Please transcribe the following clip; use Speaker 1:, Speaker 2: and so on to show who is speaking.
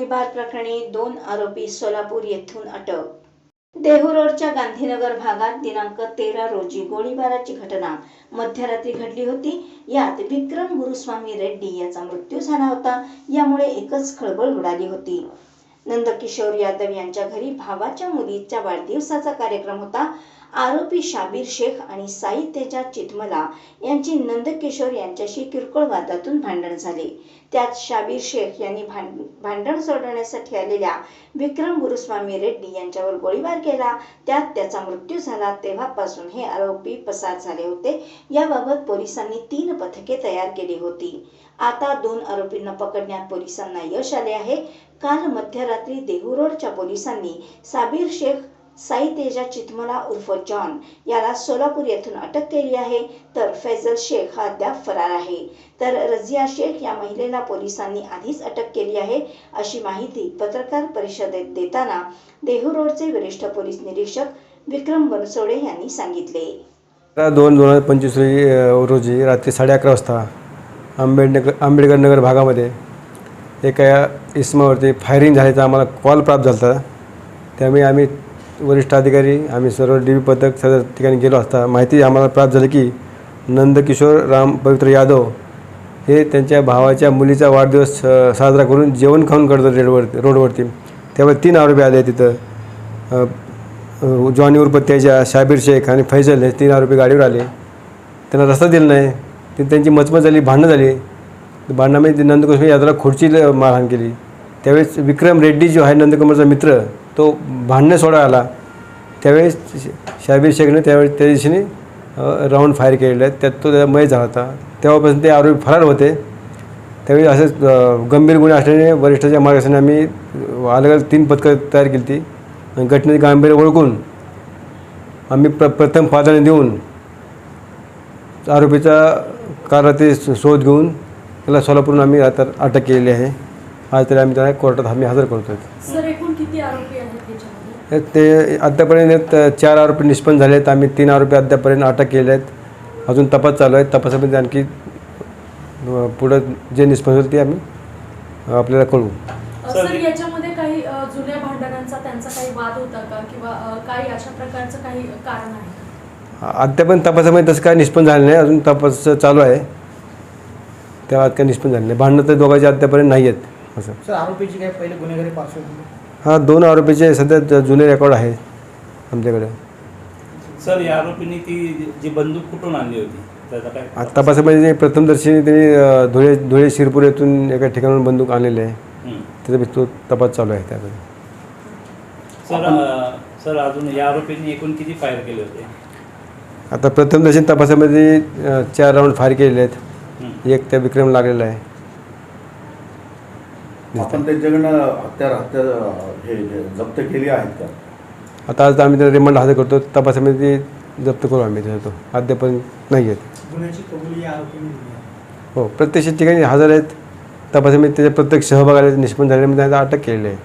Speaker 1: गोळीबार प्रकरणी दोन आरोपी सोलापूर येथून अटक. देहू रोडच्या गांधीनगर भागात दिनांक तेरा रोजी गोळीबाराची घटना मध्यरात्री घडली होती. यात विक्रम गुरुस्वामी रेड्डी याचा मृत्यू झाला होता. यामुळे एकच खळबळ उडाली होती. नंदकिशोर यादव यांच्या घरी भावाच्या मुलीच्या वाढदिवसाचा कार्यक्रम होता. आरोपी शाबीर शेख आणि साई तेजा चितमला यांची नंदकिशोर यांच्याशी किरकोळ वादातून भांडण झाले. त्यात शाबीर शेख यांनी भांड भांडण सोडवण्यासाठी आलेल्या विक्रम गुरुस्वामी रेड्डी यांच्यावर गोळीबार केला. त्यात त्याचा मृत्यू झाला. तेव्हापासून हे आरोपी पसार झाले होते. याबाबत पोलिसांनी तीन पथके तयार केली होती. आता दोन आरोपींना पकडण्यात पोलिसांना यश आले आहे. काल मध्यरात्री देहू रोडच्या पोलिसांनी साबीर शेख साई तेजा चितमला उर्फ जॉन याला सोलापूर येथून अटक केली आहे. तर फैजल शेख हा अद्याप फरार आहे. तर रजिया शेख या महिलेला पोलिसांनी आधीच अटक केली आहे. अशी माहिती पत्रकार परिषदेत देताना देहू रोडचे वरिष्ठ पोलीस निरीक्षक विक्रम बनसोडे यांनी सांगितले.
Speaker 2: दोन दोन हजार पंचवीस रोजी रात्री साडे अकरा वाजता आंबेडनगर आंबेडकर नगर भागामध्ये एका इसमावरती फायरिंग झाल्याचा आम्हाला कॉल प्राप्त झाला होता. त्यामुळे आम्ही वरिष्ठ अधिकारी आम्ही सर्व डी बी पथक सर्व ठिकाणी गेलो असता माहिती आम्हाला प्राप्त झाली की नंदकिशोर राम पवित्र यादव हे त्यांच्या भावाच्या मुलीचा वाढदिवस साजरा करून जेवण खाऊन करतो रेडवर रोडवरती. त्यामुळे तीन आरोपी आले तिथं. जॉनी उर्फ शाबीर शेख आणि फैजल हे तीन आरोपी गाडीवर आले. त्यांना रस्ता दिला नाही. ते त्यांची मचमच झाली भांडणं झाली. भांडणामध्ये ते नंदकुमार यादवला खुर्ची मारहाण केली. त्यावेळेस विक्रम रेड्डी जो आहे नंदकुमारचा मित्र तो भांडणं सोडा आला. त्यावेळेस श- शाबीर शेखने त्यावेळेस त्या दिवशीने राऊंड फायर केलेले आहेत त्यात तो त्याचा मय झाला होता. तेव्हापासून ते आरोपी फरार होते. त्यावेळी असंच गंभीर गुन्हे असल्याने वरिष्ठाच्या मार्गदर्शनाने आम्ही अलग अलग तीन पथकं तयार केली ती आणि घटनेचे गांभीर्य ओळखून आम्ही प्र प्रथम प्राधान्य देऊन आरोपीचा कारते शोध घेऊन त्याला सोलापूरून आम्ही आता अटक केलेली आहे. आज तरी आम्ही त्याला कोर्टात आम्ही हजर करतो
Speaker 3: सर एकूण किती आरोपी आहेत त्याच्यामध्ये
Speaker 2: ते आत्तापर्यंत चार आरोपी निष्पन्न झाले आहेत आम्ही तीन आरोपी अद्यापर्यंत अटक केले आहेत अजून तपास चालू आहे. तपासामध्ये आणखी पुढं जे निष्पन्न होईल ते आम्ही आपल्याला कळवू.
Speaker 3: अ, सर याच्यामध्ये काही अ, जुन्या भांडणांचा त्यांचा काही वाद होता का? किंवा अ, काही अशा प्रकारचं काही कारण आहे का?
Speaker 2: अद्यापर्यंत तपासामध्ये तसं काय निष्पन्न झालं नाही. अजून तपास चालू आहे. तेव्हा काही निष्पन्न झालं नाही. भांडणं तर दोघांचे अद्यापर्यंत नाही आहेत. असं.
Speaker 4: सर आरोपीची काय पहिले गुन्हेगारी पार्श्वभूमी?
Speaker 2: हा दोन आरोपीचे सध्या जुने रेकॉर्ड आहे आमच्याकडे.
Speaker 5: सर या आरोपींनी ती जी बंदूक कुठून आणली होती? त्याचा काय
Speaker 2: आता तपासामध्ये जे प्रथमदर्शी त्यांनी धुळे धुळे शिरपूर येथून एका ठिकाणाहून बंदूक आणलेली आहे.
Speaker 5: हं.
Speaker 2: त्याचा तो तपास चालू आहे त्यामध्ये
Speaker 5: सर अं, सर अजून या आरोपींनी एकूण किती फायर केले होते?
Speaker 2: आता प्रथमदर्शी तपासामध्ये अ, चार राऊंड फायर केलेले आहेत. एक त्या विक्रम लागलेला आहे.
Speaker 6: आपण त्यांच्याकडनं हत्यार हत्या हे जप्त केली आहेत का?
Speaker 2: आता आज आम्ही त्याला रिमांड हजर करतो. तपासामध्ये जप्त करू आम्ही त्याच्यातो अद्याप पण नाही आहेत. हो प्रत्यक्ष ठिकाणी हजर आहेत. तपासामध्ये त्याच्या प्रत्येक सहभागाला निष्पन्न झाल्यामध्ये त्यांना अटक केलेली आहे.